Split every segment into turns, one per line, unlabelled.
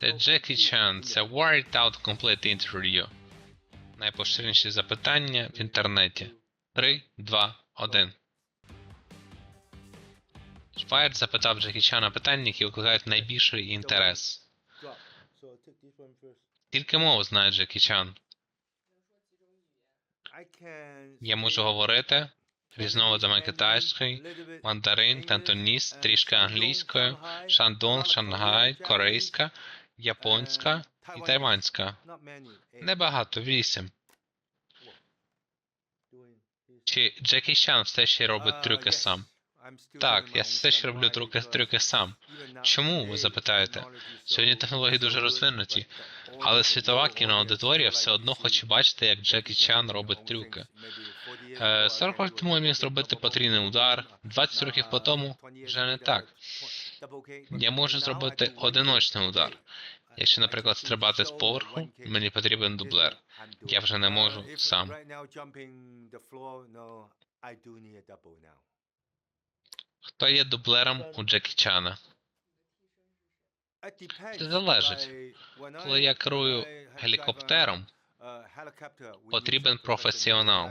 Це Джекі Чан, це Wired Out Complete Interview. Найпоширеніші запитання в інтернеті. 3, 2, 1. Wired запитав Джекі Чана питання, які викликають найбільший інтерес. Тільки мову знає Джекі Чан. Я можу говорити різновидами китайської, мандарин, кантоніс, трішки англійською, шандон, шангай, корейська, японська і тайванська. Небагато, вісім. Чи Джекі Чан все ще робить трюки сам? Так, я все ще роблю трюки, трюки сам. Чому, ви запитаєте? Сьогодні технології дуже розвинуті, але світова кіноаудиторія все одно хоче бачити, як Джекі Чан робить трюки. Е, 40 років тому я міг зробити потрійний удар, 20 років по тому вже не так. Я можу зробити одиночний удар. Якщо, наприклад, стрибати з поверху, мені потрібен дублер. Я вже не можу сам. Хто є дублером у Джекі Чана?
Це залежить.
Коли я керую гелікоптером, потрібен професіонал.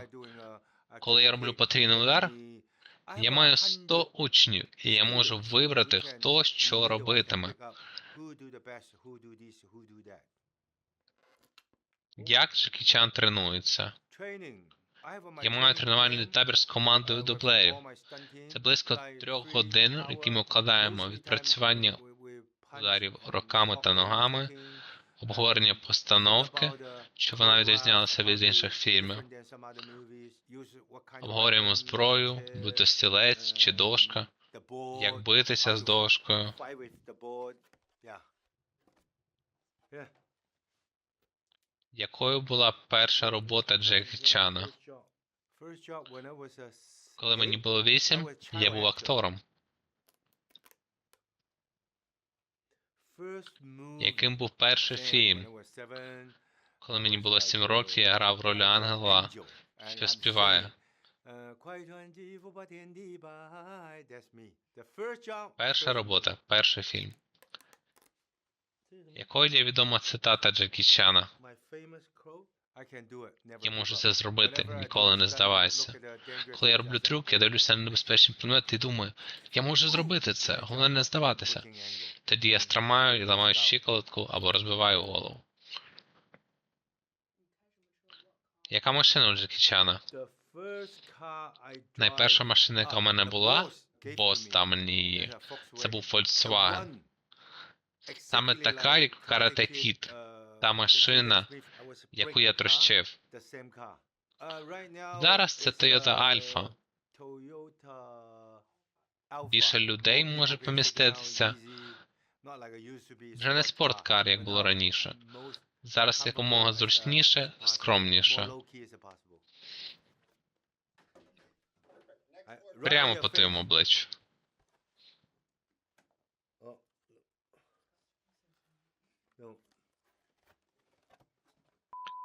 Коли я роблю потрійний удар, я маю 100 учнів, і я можу вибрати, хто що робитиме. Як Чан тренується?
Я маю тренувальний табір з командою дублерів.
Це близько трьох годин, які ми вкладаємо відпрацювання ударів руками та ногами, обговорення постановки, щоб вона відрізнялася від інших фільмів. Обговорюємо зброю, будь то стілець чи дошка, як битися з дошкою. Якою була перша робота Джекі Чана? Коли мені було вісім, я був актором.
Яким був перший фільм?
Коли мені було сім років, я грав роль ангела, що співає. Перша робота, перший фільм. Якою є відома цитата Джекі Чана?
Я можу це зробити, ніколи не здавайся.
Коли я роблю трюк, я дивлюся на небезпечні предмети і думаю, я можу зробити це, головне не здаватися. Тоді я страмаю і ламаю щиколотку або розбиваю голову. Яка машина у Джекі Чана?
Найперша машина, яка в мене була,
Бос мені її. Це був Volkswagen. Саме така, як Карате Кіт. Та машина, яку я трощив. Зараз це Toyota Alpha. Більше людей може поміститися. Вже не спорткар, як було раніше. Зараз якомога зручніше, скромніше. Прямо по твоєму обличчю.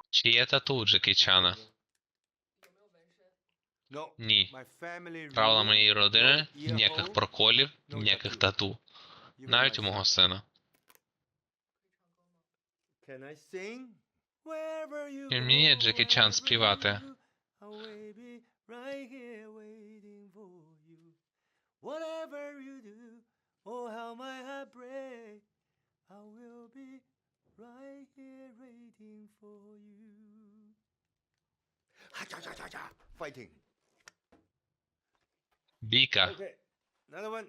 Чи є тату у Джекі Чана? Ні. Правила моєї родини ніяких проколів, ніяких тату. Навіть у мого сина.
І вміє Джекі Чан співати.
Fighting.
Бійка.
Okay. Another one.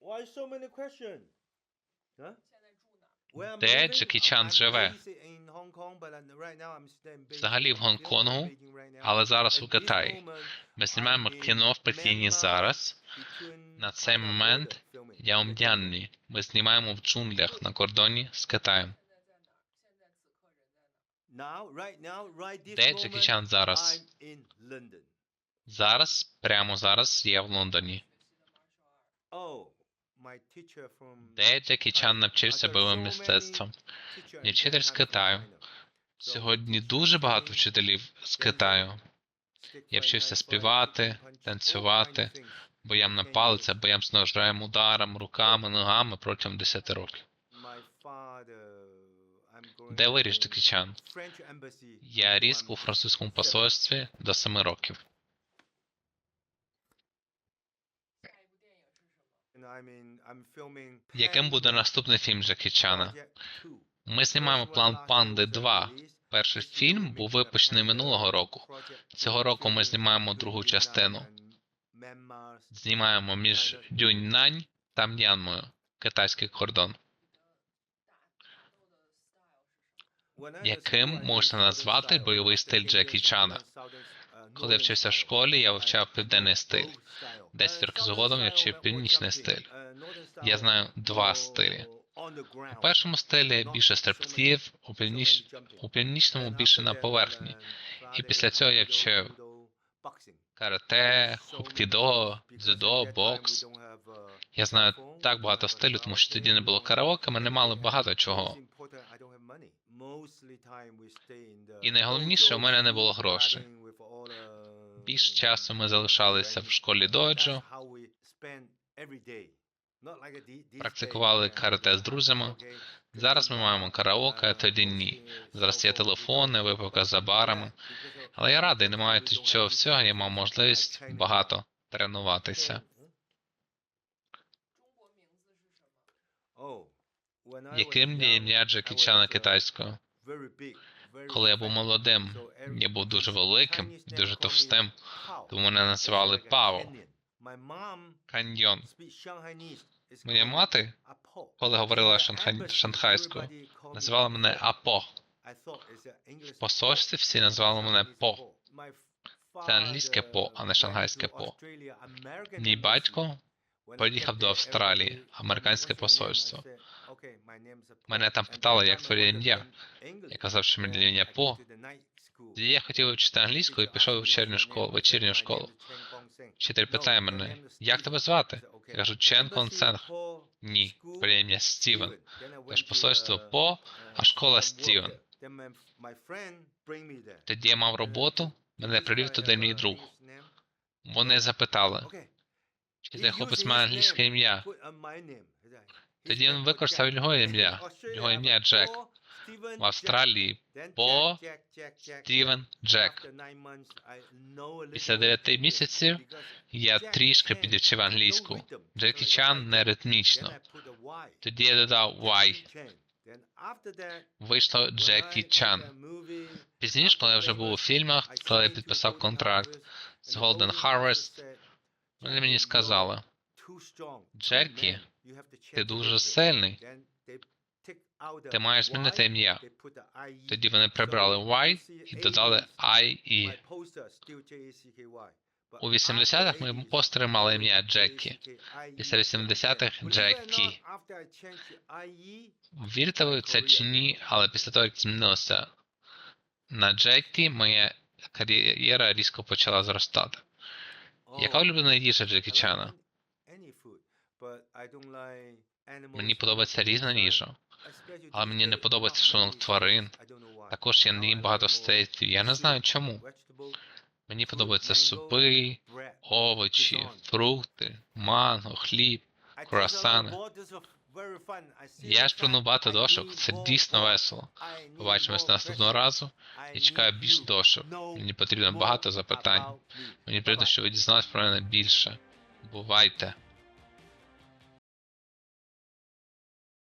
Why so many questions? Huh?
Де Джекі Чан живе? Взагалі в. Гонконгу, але зараз у Китаї. Ми знімаємо кіно в Пекіні зараз. На цей момент я у М'янмі. Ми знімаємо в джунглях на кордоні з Китаєм. Де Джекі Чан зараз? Зараз, прямо зараз, я в Лондоні. Де Джекі Чан навчився бойовим мистецтвом? Мій вчитель з Китаю. Сьогодні дуже багато вчителів з Китаю. Я вчився співати, танцювати, боям на палиця, боям з ножем, ударом, руками, ногами протягом 10 років. Де
to
виріс Джекі Чан? Я ріс у французькому посольстві до 7 років. Яким буде наступний фільм Джекі Чана? Ми знімаємо план Панди 2. Перший фільм був випущений минулого року. Цього року ми знімаємо другу частину. Знімаємо між Дюньнань та М'янмою, китайський кордон.
Яким можна назвати бойовий стиль Джекі Чана?
Коли вчився в школі, я вивчав південний стиль.
Десять років згодом я вчив північний стиль.
Я знаю два стилі.
У
першому стилі більше стрибків, у, північ... у північному більше на поверхні.
І після цього я вчив
Карате, хукідо, дзюдо, бокс. Я знаю так багато стилю, тому що тоді не було караоке, ми не мали багато чого.
І найголовніше, у мене не було грошей.
Більш часу ми залишалися в школі доджо,
практикували карате з друзями.
Зараз ми маємо караоке, а тоді ні. Зараз є телефони, випивка за барами. Але я радий, не маю цього всього, я мав можливість багато тренуватися. Яким є ім'я Джекі Чана китайською? Коли я був молодим, я був дуже великим дуже товстим, тому мене називали Пао. Каньйон. Моя мати, коли говорила шанхай... шанхайською, називала мене Апо.
В
посольстві всі називали мене По.
Це англійське по, а не шанghайське по.
Мій батько поїхав до Австралії, американське посольство.
Мене там питали, як твоє ім'я.
Я казав, що моє ім'я По. Я хотів вчити англійську і пішов вечірню школу, вечірню школу. Вчитель питає мене, як тебе звати? Я кажу, Чен Кон Сенг. Ні, твоє ім'я Стівен. Тож посольство По, а школа Стівен. Тоді я мав роботу, мене привів туди мій друг. Вони запитали, чи цей хлопець має англійське ім'я. Тоді він використав його ім'я. Його ім'я Джек. В Австралії По Стівен Джек. Після дев'яти місяців я трішки підвчив англійську. Джекі Чан не ритмічно. Тоді я додав Y. Вийшло Джекі Чан. Пізніше, коли я вже був у фільмах, коли я підписав контракт з Golden Harvest, вони мені сказали,
Джекі,
ти дуже сильний, ти маєш змінити ім'я. Тоді вони прибрали Y і додали I і. У 80-х ми постери мали ім'я Джекі. Після 80-х Джекі. Вірите ви в це чи ні, але після того, як змінилося на Джекі, моя кар'єра різко почала зростати. Яка улюблена їжа Джекі Чана? Мені подобається різна їжа, але мені не подобається шлунок тварин. Також я не їм багато стейків. Я не знаю чому. Мені подобаються супи, овочі, фрукти, манго, хліб. круасани. Я ж прону багато дошок, це дійсно весело. Побачимось наступного разу. Я чекаю більш дошок. Мені потрібно багато запитань. Мені потрібно, щоб ви дізналися про мене більше. Бувайте!